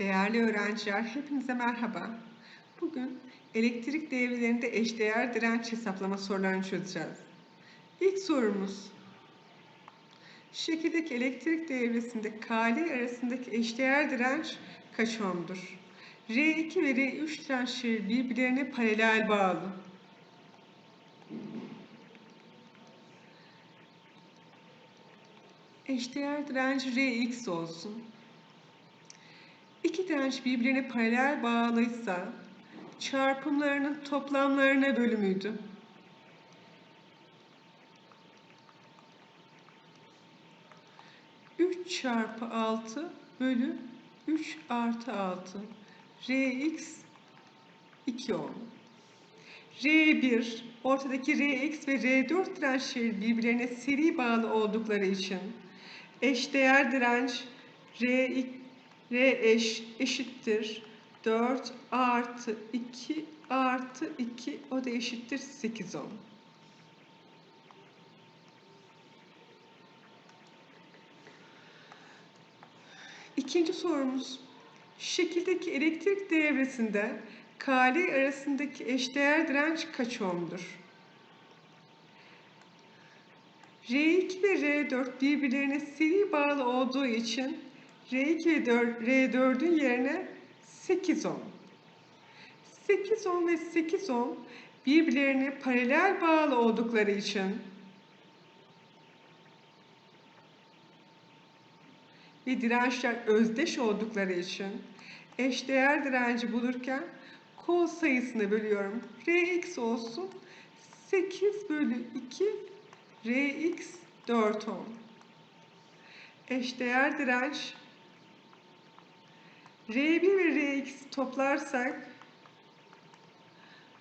Değerli öğrenciler, hepinize merhaba. Bugün elektrik devrelerinde eşdeğer direnç hesaplama sorularını çözeceğiz. İlk sorumuz, şekildeki elektrik devresinde KL arasındaki eşdeğer direnç kaç ohm'dur? R2 ve R3 dirençleri birbirlerine paralel bağlı. Eşdeğer direnç Rx olsun. Direnç birbirine paralel bağlıysa çarpımlarının toplamlarına bölümüydü. Üç çarpı altı bölü üç artı altı. Rx 2 ohm. R1, ortadaki Rx ve R4 dirençleri birbirlerine seri bağlı oldukları için eşdeğer direnç R2 R eş, eşittir 4 artı 2 artı 2 o da eşittir 8 ohm. İkinci sorumuz. Şekildeki elektrik devresinde KL arasındaki eşdeğer direnç kaç ohm'dur? R2 ve R4 birbirlerine seri bağlı olduğu için R2 ve R4'ün yerine 8 ohm. 8 ohm ve 8 ohm birbirlerine paralel bağlı oldukları için ve dirençler özdeş oldukları için eşdeğer direnci bulurken kol sayısını bölüyorum. Rx olsun 8 bölü 2 Rx 4 ohm. Eşdeğer direnç R1 ve Rx toplarsak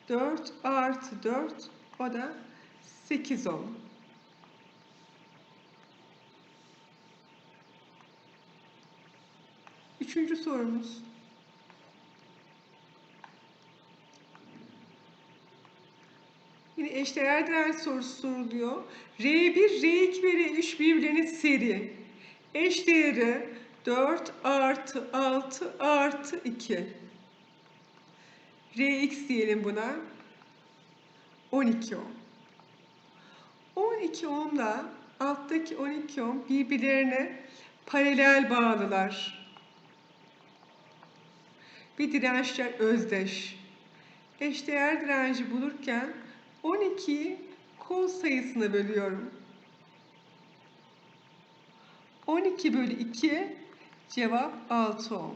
4 artı 4 o da 8 ohm. Üçüncü sorumuz. Yine eşdeğer direnç sorusu soruluyor. R1, R2 ve R3 birbirlerine seri. Eşdeğeri 4 artı 6 artı 2. Rx diyelim buna. 12 ohm. 12 ohmla alttaki 12 ohm birbirlerine paralel bağlılar. Bir dirençler özdeş. Eşdeğer direnci bulurken 12'yi kol sayısına bölüyorum. 12 bölü 2 cevap 6 ohm.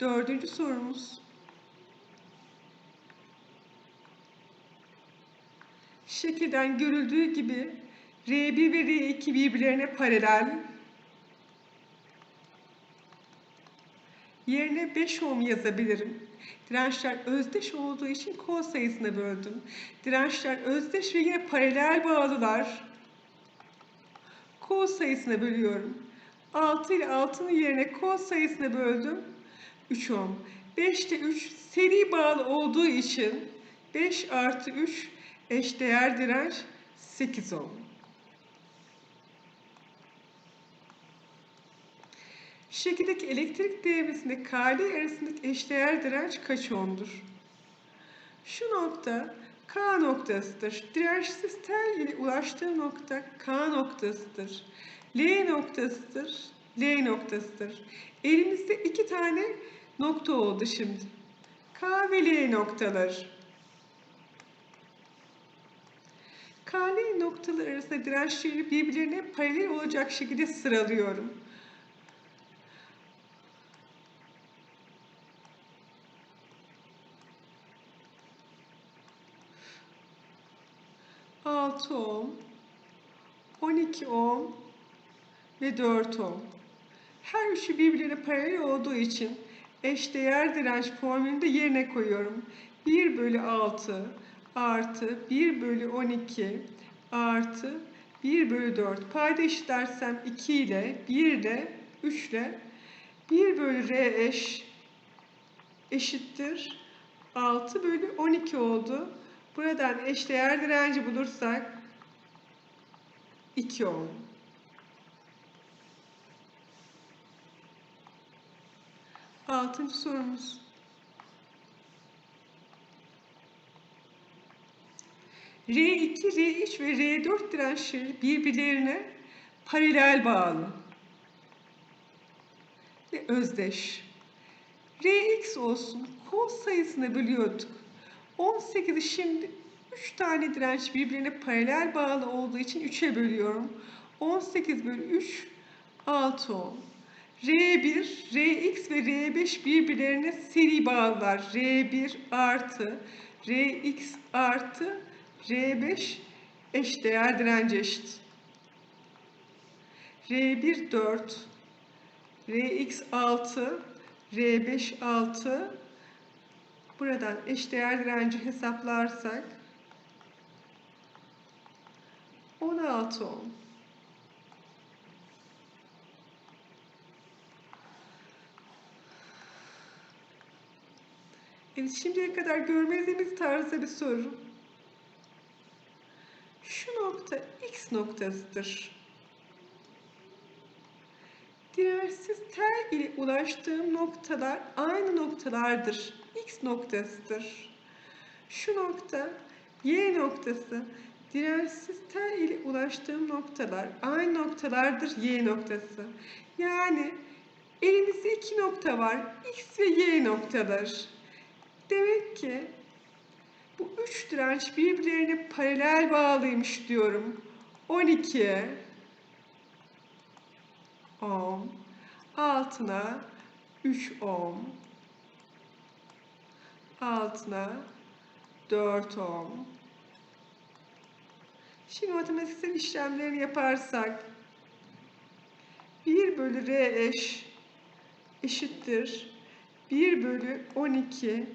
Dördüncü sorumuz. Şekilden görüldüğü gibi R1 ve R2 birbirlerine paralel. Yerine 5 ohm yazabilirim. Dirençler özdeş olduğu için kol sayısına böldüm. Dirençler özdeş ve yine paralel bağlılar. Kol sayısına bölüyorum. 6 ile 6'nın yerine kol sayısına böldüm. 3 ohm. 5 ile 3 seri bağlı olduğu için 5 artı 3 eşdeğer direnç 8 ohm. Şekildeki elektrik devresinde KL arasındaki eşdeğer direnç kaç ohm'dur? Şu nokta K noktasıdır. Dirençsiz tel ile ulaştığı nokta K noktasıdır. L noktasıdır. L noktasıdır. Elimizde iki tane nokta oldu şimdi. K ve L noktalar. K, L noktalar arasında dirençleri birbirlerine paralel olacak şekilde sıralıyorum. Altı ohm, 12 ohm ve 4 ohm. Her üçü birbirine paralel olduğu için eşdeğer direnç formülünü de yerine koyuyorum. 1 bölü 6 artı 1 bölü 12 artı 1 bölü 4. Payda eşitlersem 2 ile 1 ile 3 ile 1 bölü R eş eşittir 6 bölü 12 oldu. Buradan eşdeğer direnci bulursak 2 ohm. Altıncı sorumuz. R2, R3 ve R4 dirençleri birbirlerine paralel bağlı ve özdeş. Rx olsun kol sayısına biliyorduk. 18'i şimdi 3 tane direnç birbirine paralel bağlı olduğu için 3'e bölüyorum. 18 bölü 3 6 ohm. R1, Rx ve R5 birbirlerine seri bağlılar. R1 artı Rx artı R5 eşdeğer direnci eşit. R1 4, Rx 6, R5 6. Buradan eşdeğer direnci hesaplarsak 16 ohm. Evet, şimdiye kadar görmediğimiz tarzda bir soru. Şu nokta x noktasıdır. Dirençsiz tel ile ulaştığım noktalar aynı noktalardır. X noktasıdır. Şu nokta Y noktası. Dirençsiz tel ile ulaştığım noktalar aynı noktalardır Y noktası. Yani elimizde iki nokta var. X ve Y noktalar. Demek ki bu üç direnç birbirlerine paralel bağlıymış diyorum. 12 ohm altına 3 ohm altına 4 ohm. Şimdi matematiksel işlemlerini yaparsak 1 bölü R eş eşittir. 1 bölü 12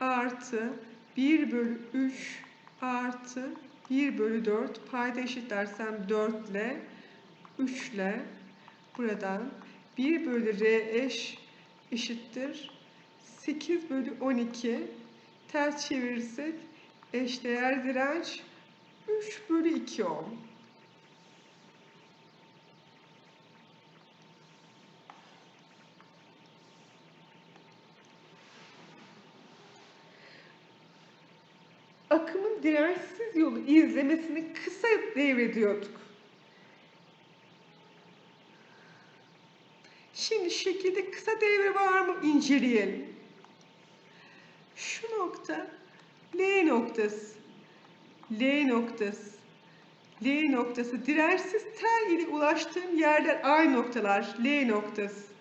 artı 1 bölü 3 artı 1 bölü 4 payda eşitlersem 4 ile 3 ile buradan 1 bölü R eş eşittir 8 bölü 12 ters çevirirsek eşdeğer direnç 3 bölü 2 ohm. akımın dirençsiz yolu izlemesini kısa devrediyorduk. Şimdi şekilde kısa devre var mı inceleyelim. Şu nokta L noktası. L noktası. L noktası dirençsiz tel ile ulaştığım yerler aynı noktalar. L noktası.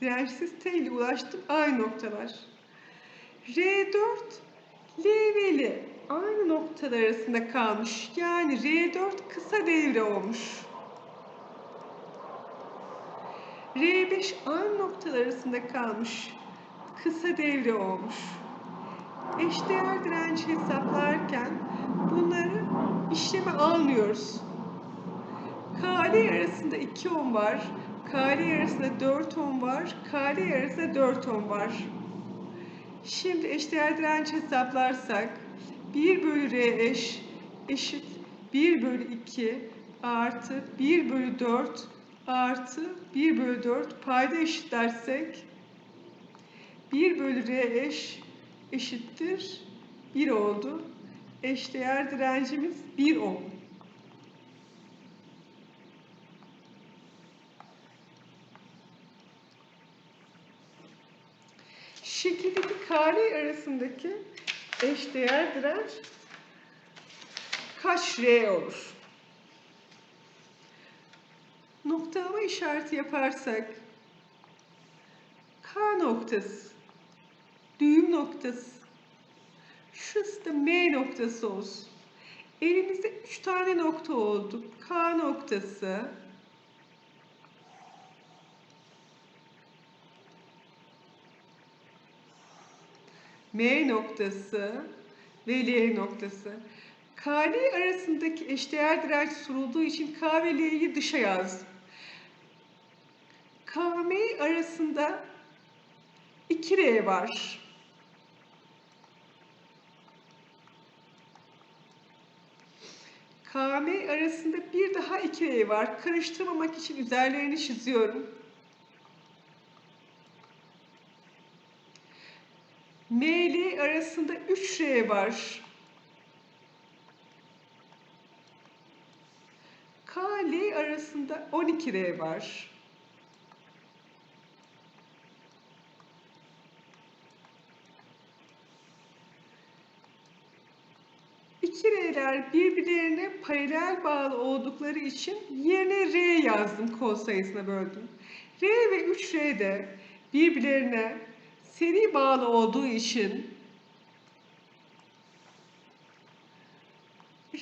Dirençsiz tel ile ulaştığım aynı noktalar. R4 L ve L aynı noktalar arasında kalmış. Yani R4 kısa devre olmuş. R5 aynı noktalar arasında kalmış. Kısa devre olmuş. Eşdeğer direnci hesaplarken bunları işleme almıyoruz. KL arasında 2 ohm var. KL arasında 4 ohm var. KL arasında 4 ohm var. Şimdi eşdeğer direnç hesaplarsak 1 bölü R eş eşit 1 bölü 2 artı 1 bölü 4 artı 1 bölü 4 payda eşitlersek 1 bölü R eş eşittir 1 oldu. Eşdeğer direncimiz 1 ohm. Şekildeki kare arasındaki eşdeğer direnç kaç R olur? Noktalama işareti yaparsak K noktası, düğüm noktası, şurası da M noktası olsun. Elimizde üç tane nokta oldu. K noktası, M noktası ve L noktası. K L arasındaki eşdeğer direnç sorulduğu için K ve L'yi dışa yazdım. K M arasında 2 R var. KM arasında bir daha iki E var. Karıştırmamak için üzerlerini çiziyorum. ML arasında 3 R var. KL arasında 12 R var. İki R'ler birbirlerine paralel bağlı oldukları için yerine R yazdım kol sayısına böldüm. R ve 3R de birbirlerine seri bağlı olduğu için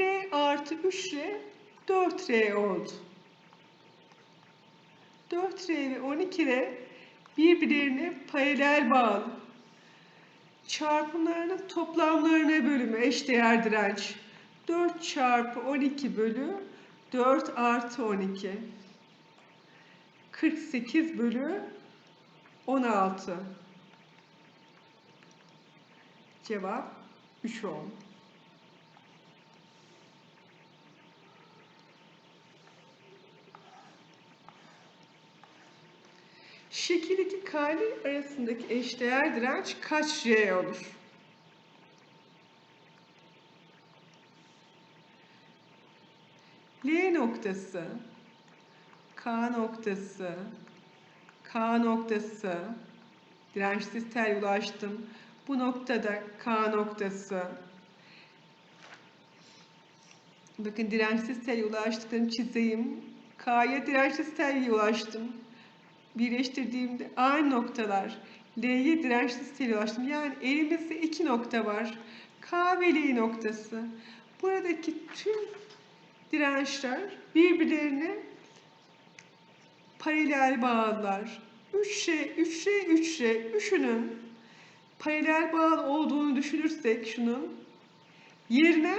R artı 3R 4R oldu. 4R ve 12R birbirlerine paralel bağlı. Çarpımlarının toplamlarına bölümü eşdeğer direnç. 4 çarpı 12 bölü 4 artı 12. 48 bölü 16. Cevap 3 ohm. Şekil 2 kare arasındaki eşdeğer direnç kaç R olur? L noktası, K noktası, K noktası, dirençsiz tel ulaştım. Bu noktada K noktası. Bakın dirençsiz tele ulaştıklarını çizeyim. K'ya dirençsiz telle ulaştım birleştirdiğimde aynı noktalar. L'ye dirençsiz tele ulaştım. Yani elimizde iki nokta var. K ve L noktası. Buradaki tüm dirençler birbirlerine paralel bağlılar. 3R, 3R, 3R, üçünün paralel bağlı olduğunu düşünürsek şunun yerine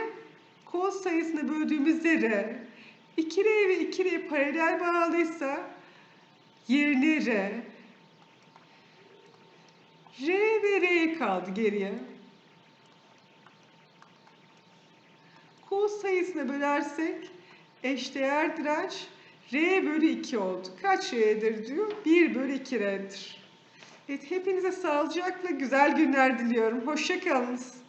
kol sayısını böldüğümüzde R, 2R ve 2R paralel bağlıysa yerine R. R ve R kaldı geriye. Kol sayısına bölersek eşdeğer direnç R bölü 2 oldu. Kaç R'dir diyor? 1 bölü 2 R'dir. Evet, hepinize sağlıcakla güzel günler diliyorum. Hoşçakalınız.